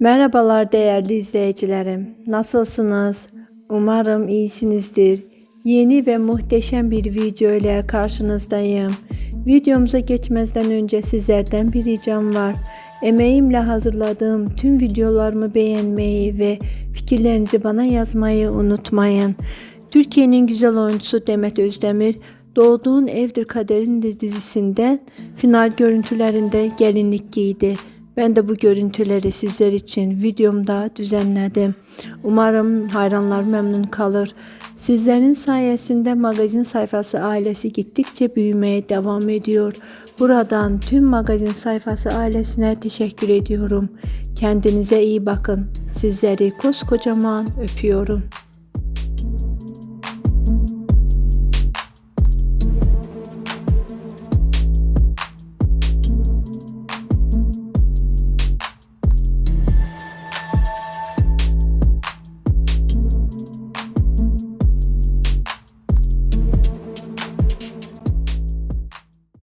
Merhabalar değerli izleyicilerim. Nasılsınız? Umarım iyisinizdir. Yeni ve muhteşem bir video ile karşınızdayım. Videomuza geçmezden önce sizlerden bir ricam var. Emeğimle hazırladığım tüm videolarımı beğenmeyi ve fikirlerinizi bana yazmayı unutmayın. Türkiye'nin güzel oyuncusu Demet Özdemir Doğduğun Evdir Kaderin dizisinden final görüntülerinde gelinlik giydi. Ben de bu görüntüleri sizler için videomda düzenledim. Umarım hayranlar memnun kalır. Sizlerin sayesinde magazin sayfası ailesi gittikçe büyümeye devam ediyor. Buradan tüm magazin sayfası ailesine teşekkür ediyorum. Kendinize iyi bakın. Sizleri koskocaman öpüyorum.